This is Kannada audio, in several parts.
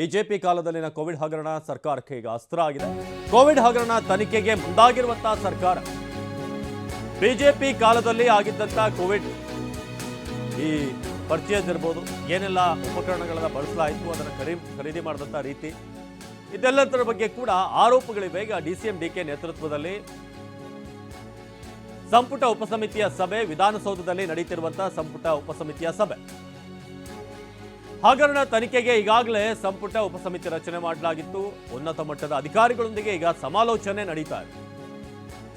ಬಿಜೆಪಿ ಕಾಲದಲ್ಲಿನ ಕೋವಿಡ್ ಹಗರಣ ಸರ್ಕಾರಕ್ಕೆ ಈಗ ಅಸ್ತ್ರ ಆಗಿದೆ. ಕೋವಿಡ್ ಹಗರಣ ತನಿಖೆಗೆ ಮುಂದಾಗಿರುವಂತಹ ಸರ್ಕಾರ. ಬಿಜೆಪಿ ಕಾಲದಲ್ಲಿ ಆಗಿದ್ದಂತ ಕೋವಿಡ್ ಈ ಪರ್ಚೇಸ್ ಇರ್ಬೋದು, ಏನೆಲ್ಲ ಉಪಕರಣಗಳನ್ನ ಬಳಸಲಾಯಿತು, ಅದನ್ನು ಖರೀದಿ ಮಾಡಿದಂಥ ರೀತಿ. ಇದೆಲ್ಲದರ ಬಗ್ಗೆ ಕೂಡ ಆರೋಪಗಳಿವೆ ಈಗ D C M D K ನೇತೃತ್ವದಲ್ಲಿ ಸಂಪುಟ ಉಪಸಮಿತಿಯ ಸಭೆ ವಿಧಾನಸೌಧದಲ್ಲಿ ನಡೀತಿರುವಂತಹ ಸಂಪುಟ ಉಪಸಮಿತಿಯ ಸಭೆ. ಹಗರಣ ತನಿಖೆಗೆ ಈಗಾಗಲೇ ಸಂಪುಟ ಉಪಸಮಿತಿ ರಚನೆ ಮಾಡಲಾಗಿತ್ತು. ಉನ್ನತ ಮಟ್ಟದ ಅಧಿಕಾರಿಗಳೊಂದಿಗೆ ಈಗ ಸಮಾಲೋಚನೆ ನಡೀತಾ ಇದೆ.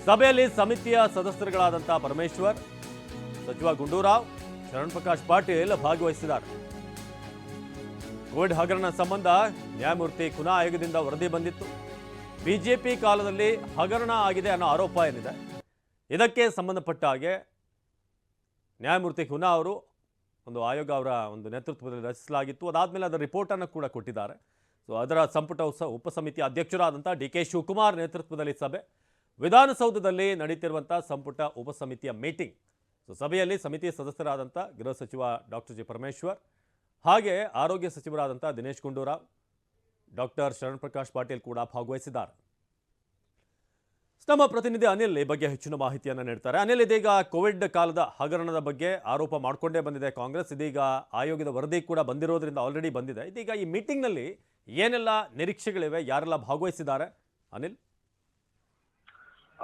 ಸಭೆಯಲ್ಲಿ ಸಮಿತಿಯ ಸದಸ್ಯರುಗಳಾದಂತಹ ಪರಮೇಶ್ವರ್, ಸಚಿವ ಗುಂಡೂರಾವ್, ಶರಣ್ ಪ್ರಕಾಶ್ ಪಾಟೀಲ್ ಭಾಗವಹಿಸಿದ್ದಾರೆ. ಕೋವಿಡ್ ಹಗರಣ ಸಂಬಂಧ ನ್ಯಾಯಮೂರ್ತಿ ಕುನಾ ಆಯೋಗದಿಂದ ವರದಿ ಬಂದಿತ್ತು. ಬಿಜೆಪಿ ಕಾಲದಲ್ಲಿ ಹಗರಣ ಆಗಿದೆ ಅನ್ನೋ ಆರೋಪ ಏನಿದೆ? ಇದಕ್ಕೆ ಸಂಬಂಧಪಟ್ಟ ಹಾಗೆ ನ್ಯಾಯಮೂರ್ತಿ ಕುನಾ ಅವರು ಒಂದು ಆಯೋಗ ಅವರ ಒಂದು ನೇತೃತ್ವದಲ್ಲಿ ರಚಿಸಲಾಗಿತ್ತು. ಅದಾದಮೇಲೆ ಅದರ ರಿಪೋರ್ಟನ್ನು ಕೂಡ ಕೊಟ್ಟಿದ್ದಾರೆ. ಸೊ ಅದರ ಸಂಪುಟ ಉಸ, ಉಪಸಮಿತಿ ಅಧ್ಯಕ್ಷರಾದಂಥ ಡಿ ಕೆ ಶಿವಕುಮಾರ್ ನೇತೃತ್ವದಲ್ಲಿ ಸಭೆ. ವಿಧಾನಸೌಧದಲ್ಲಿ ನಡೀತಿರುವಂಥ ಸಂಪುಟ ಉಪಸಮಿತಿಯ ಮೀಟಿಂಗ್. ಸೊ ಸಭೆಯಲ್ಲಿ ಸಮಿತಿ ಸದಸ್ಯರಾದಂಥ ಗೃಹ ಸಚಿವ ಡಾಕ್ಟರ್ ಜಿ ಪರಮೇಶ್ವರ್, ಹಾಗೆ ಆರೋಗ್ಯ ಸಚಿವರಾದಂಥ ದಿನೇಶ್ ಗುಂಡೂರಾವ್ ಡಾಕ್ಟರ್ ಶರಣ್ ಪ್ರಕಾಶ್ ಪಾಟೀಲ್ ಕೂಡ ಭಾಗವಹಿಸಿದ್ದಾರೆ. ನಮ್ಮ ಪ್ರತಿನಿಧಿ ಅನಿಲ್ ಈ ಬಗ್ಗೆ ಹೆಚ್ಚಿನ ಮಾಹಿತಿಯನ್ನು ನೀಡ್ತಾರೆ. ಅನಿಲ್, ಇದೀಗ ಕೋವಿಡ್ ಕಾಲದ ಹಗರಣದ ಬಗ್ಗೆ ಆರೋಪ ಮಾಡಿಕೊಂಡೇ ಬಂದಿದೆ ಕಾಂಗ್ರೆಸ್. ಇದೀಗ ಆಯೋಗದ ವರದಿ ಕೂಡ ಬಂದಿರೋದ್ರಿಂದ ಆಲ್ರೆಡಿ ಬಂದಿದೆ. ಇದೀಗ ಈ ಮೀಟಿಂಗ್ನಲ್ಲಿ ಏನೆಲ್ಲ ನಿರೀಕ್ಷೆಗಳಿವೆ, ಯಾರೆಲ್ಲ ಭಾಗವಹಿಸಿದ್ದಾರೆ? ಅನಿಲ್?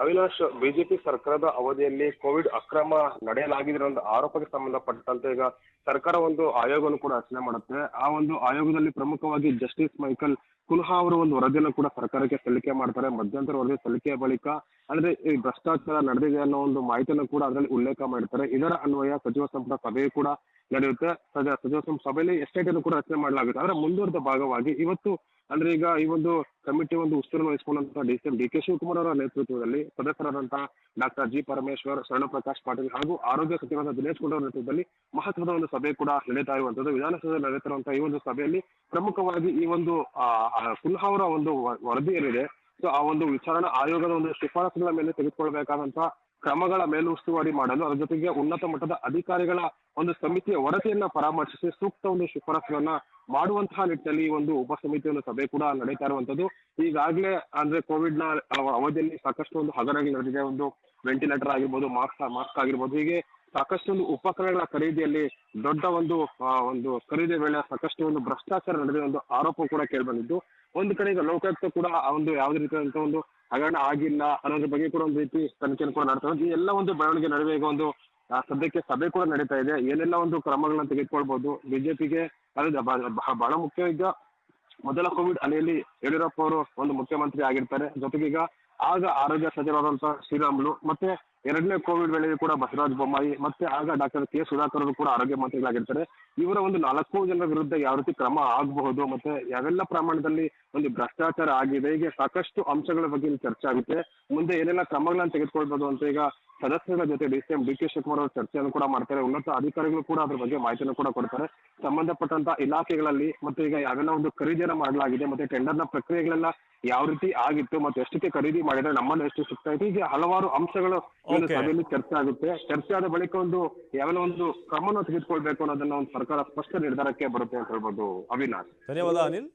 ಅವಿನಾಶ್, ಬಿಜೆಪಿ ಸರ್ಕಾರದ ಅವಧಿಯಲ್ಲಿ ಕೋವಿಡ್ ಅಕ್ರಮ ನಡೆಯಲಾಗಿದೆ ಅನ್ನೋ ಆರೋಪಕ್ಕೆ ಸಂಬಂಧಪಟ್ಟಂತೆ ಈಗ ಸರ್ಕಾರ ಒಂದು ಆಯೋಗವನ್ನು ಕೂಡ ರಚನೆ ಮಾಡುತ್ತೆ. ಆ ಒಂದು ಆಯೋಗದಲ್ಲಿ ಪ್ರಮುಖವಾಗಿ ಜಸ್ಟಿಸ್ ಮೈಕಲ್ ಕುನ್ಹಾ ಅವರು ಒಂದು ವರದಿಯನ್ನು ಕೂಡ ಸರ್ಕಾರಕ್ಕೆ ಸಲ್ಲಿಕೆ ಮಾಡ್ತಾರೆ. ಮಧ್ಯಂತರ ವರದಿ ಸಲ್ಲಿಕೆ ಬಳಿಕ ಅಂದ್ರೆ ಈ ಭ್ರಷ್ಟಾಚಾರ ನಡೆದಿದೆ ಅನ್ನೋ ಒಂದು ಮಾಹಿತಿಯನ್ನು ಕೂಡ ಅದರಲ್ಲಿ ಉಲ್ಲೇಖ ಮಾಡಿರ್ತಾರೆ ಇದರ ಅನ್ವಯ ಸಚಿವ ಸಂಪುಟ ಸಭೆಯು ಕೂಡ ನಡೆಯುತ್ತೆ. ಸಂಪುಟ ಸಭೆಯಲ್ಲಿ ಎಸ್ಟೇಟ್ ಅನ್ನು ಕೂಡ ರಚನೆ ಮಾಡಲಾಗುತ್ತೆ. ಅದರ ಮುಂದುವರೆದ ಭಾಗವಾಗಿ ಇವತ್ತು ಅಂದ್ರೆ ಈಗ ಈ ಒಂದು ಕಮಿಟಿ ಒಂದು ಉಸ್ತುವಾರಿ ವಹಿಸಿಕೊಂಡಂತಹ D C D K Shivakumar ಅವರ ನೇತೃತ್ವದಲ್ಲಿ ಸದಸ್ಯರಾದಂತಹ ಡಾಕ್ಟರ್ ಜಿ ಪರಮೇಶ್ವರ್ ಶರಣ ಪ್ರಕಾಶ್ ಪಾಟೀಲ್ ಹಾಗೂ ಆರೋಗ್ಯ ಸಚಿವರಾದ ದಿನೇಶ್ ಅವರ ನೇತೃತ್ವದಲ್ಲಿ ಮಹತ್ವದ ಒಂದು ಸಭೆ ಕೂಡ ನಡೀತಾ ಇರುವಂತದ್ದು. ವಿಧಾನಸೌಧದಲ್ಲಿ ನಡೆಯುತ್ತಿರುವಂತಹ ಈ ಒಂದು ಸಭೆಯಲ್ಲಿ ಪ್ರಮುಖವಾಗಿ ಈ ಒಂದು ಕುಲ್ಹಾ ಅವರ ಒಂದು ವರದಿ ಏನಿದೆ ಸೊ ಆ ಒಂದು ವಿಚಾರಣಾ ಆಯೋಗದ ಒಂದು ಶಿಫಾರಸುಗಳ ಮೇಲೆ ತೆಗೆದುಕೊಳ್ಬೇಕಾದಂತಹ ಕ್ರಮಗಳ ಮೇಲುಸ್ತುವಾರಿ ಮಾಡಲು ಅದರ ಜೊತೆಗೆ ಉನ್ನತ ಮಟ್ಟದ ಅಧಿಕಾರಿಗಳ ಒಂದು ಸಮಿತಿಯ ವರದಿಯನ್ನ ಪರಾಮರ್ಶಿಸಿ ಸೂಕ್ತ ಒಂದು ಶಿಫಾರಸುಗಳನ್ನ ಮಾಡುವಂತಹ ನಿಟ್ಟಿನಲ್ಲಿ ಈ ಒಂದು ಉಪಸಮಿತಿ ಒಂದು ಸಭೆ ಕೂಡ ನಡೀತಾ ಇರುವಂತದ್ದು. ಈಗಾಗಲೇ ಅಂದ್ರೆ ಕೋವಿಡ್ನ ಅವ- ಅವಧಿಯಲ್ಲಿ ಸಾಕಷ್ಟು ಒಂದು ಹಗರಣಗಳು ನಡೆದಿದೆ. ಒಂದು ವೆಂಟಿಲೇಟರ್ ಆಗಿರ್ಬೋದು ಮಾಸ್ಕ್ ಮಾಸ್ಕ್ ಆಗಿರ್ಬೋದು. ಹೀಗೆ ಸಾಕಷ್ಟು ಒಂದು ಉಪಕರಣಗಳ ಖರೀದಿಯಲ್ಲಿ ದೊಡ್ಡ ಒಂದು ಒಂದು ಖರೀದಿ ವೇಳೆ ಸಾಕಷ್ಟು ಒಂದು ಭ್ರಷ್ಟಾಚಾರ ನಡೆದಿದೆ ಒಂದು ಆರೋಪ ಕೂಡ ಕೇಳಿಬಂದಿದ್ದು ಒಂದು ಕಡೆ ಈಗ ಲೋಕಾಯುಕ್ತ ಕೂಡ ಒಂದು ಯಾವುದೇ ರೀತಿಯಾದಂತಹ ಒಂದು ಹಗರಣ ಆಗಿಲ್ಲ ಅನ್ನೋದ್ರ ಬಗ್ಗೆ ಕೂಡ ಒಂದು ರೀತಿ ತನಿಖೆಯನ್ನು ಕೂಡ ನಡೆಸ್ತಾ. ಈ ಎಲ್ಲ ಒಂದು ಬೆಳವಣಿಗೆ ನಡುವೆ ಈಗ ಒಂದು ಸದ್ಯಕ್ಕೆ ಸಭೆ ಕೂಡ ನಡೀತಾ ಇದೆ. ಏನೆಲ್ಲ ಒಂದು ಕ್ರಮಗಳನ್ನ ತೆಗೆದುಕೊಳ್ಬಹುದು ಬಿಜೆಪಿಗೆ ಬಹಳ ಮುಖ್ಯ ಈಗ ಮೊದಲ ಕೋವಿಡ್ ಅಲೆಯಲ್ಲಿ ಯಡಿಯೂರಪ್ಪ ಅವರು ಒಂದು ಮುಖ್ಯಮಂತ್ರಿ ಆಗಿರ್ತಾರೆ. ಜೊತೆಗೆ ಈಗ ಆಗ ಆರೋಗ್ಯ ಸಚಿವರಾದಂತಹ ಶ್ರೀರಾಮುಲು, ಮತ್ತೆ ಎರಡನೇ ಕೋವಿಡ್ ವೇಳೆಯೂ ಕೂಡ ಬಸವರಾಜ ಬೊಮ್ಮಾಯಿ ಮತ್ತೆ ಆಗ ಡಾಕ್ಟರ್ ಕೆ ಸುಧಾಕರ್ ಅವರು ಕೂಡ ಆರೋಗ್ಯ ಮಂತ್ರಿಗಳಾಗಿರ್ತಾರೆ. ಇವರ ಒಂದು ನಾಲ್ಕು ಜನರ ವಿರುದ್ಧ ಯಾವ ರೀತಿ ಕ್ರಮ ಆಗಬಹುದು ಮತ್ತೆ ಯಾವೆಲ್ಲ ಪ್ರಮಾಣದಲ್ಲಿ ಒಂದು ಭ್ರಷ್ಟಾಚಾರ ಆಗಿದೆ, ಹೀಗೆ ಸಾಕಷ್ಟು ಅಂಶಗಳ ಬಗ್ಗೆ ಇಲ್ಲಿ ಚರ್ಚೆ ಆಗುತ್ತೆ. ಮುಂದೆ ಏನೆಲ್ಲ ಕ್ರಮಗಳನ್ನು ತೆಗೆದುಕೊಳ್ಬಹುದು ಅಂತ ಈಗ ಸದಸ್ಯರ ಜೊತೆ D C M D K Shivakumar ಅವರು ಚರ್ಚೆಯನ್ನು ಕೂಡ ಮಾಡ್ತಾರೆ. ಉನ್ನತ ಅಧಿಕಾರಿಗಳು ಕೂಡ ಅದ್ರ ಬಗ್ಗೆ ಮಾಹಿತಿಯನ್ನು ಕೂಡ ಕೊಡ್ತಾರೆ. ಸಂಬಂಧಪಟ್ಟಂತ ಇಲಾಖೆಗಳಲ್ಲಿ ಮತ್ತೆ ಈಗ ಯಾವೆಲ್ಲ ಒಂದು ಖರೀದಿಯನ್ನು ಮಾಡಲಾಗಿದೆ ಮತ್ತೆ ಟೆಂಡರ್ನ ಪ್ರಕ್ರಿಯೆಗಳೆಲ್ಲ ಯಾವ ರೀತಿ ಆಗಿತ್ತು ಮತ್ತೆ ಎಷ್ಟಕ್ಕೆ ಖರೀದಿ ಮಾಡಿದ್ರೆ ನಮ್ಮಲ್ಲಿ ಎಷ್ಟು ಸಿಗ್ತಾ ಇದೆ. ಹೀಗೆ ಹಲವಾರು ಅಂಶಗಳು Okay. ಸಭೆಯಲ್ಲಿ ಚರ್ಚೆ ಆಗುತ್ತೆ. ಚರ್ಚೆ ಆದ ಬಳಿಕ ಒಂದು ಯಾವೆಲ್ಲ ಒಂದು ಕ್ರಮವನ್ನು ತೆಗೆದುಕೊಳ್ಬೇಕು ಅನ್ನೋದನ್ನ ಒಂದು ಸರ್ಕಾರ ಸ್ಪಷ್ಟ ನಿರ್ಧಾರಕ್ಕೆ ಬರುತ್ತೆ ಅಂತ ಹೇಳ್ಬೋದು ಅವಿನಾಶ್. ಧನ್ಯವಾದ ಅನಿಲ್.